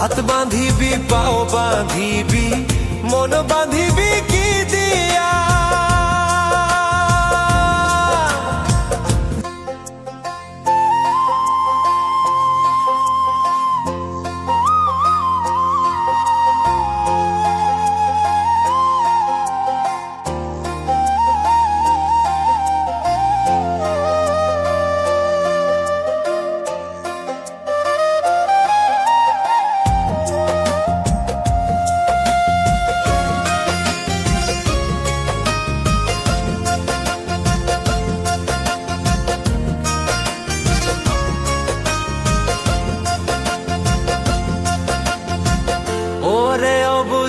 হাত বাঁধিবি পাও বাঁধিবি মন বাঁধিবি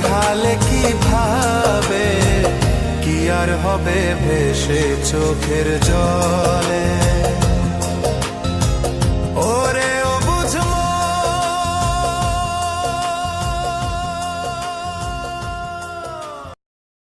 হালে কি ভাবে কি আর হবে ভেসে চোখের জলে?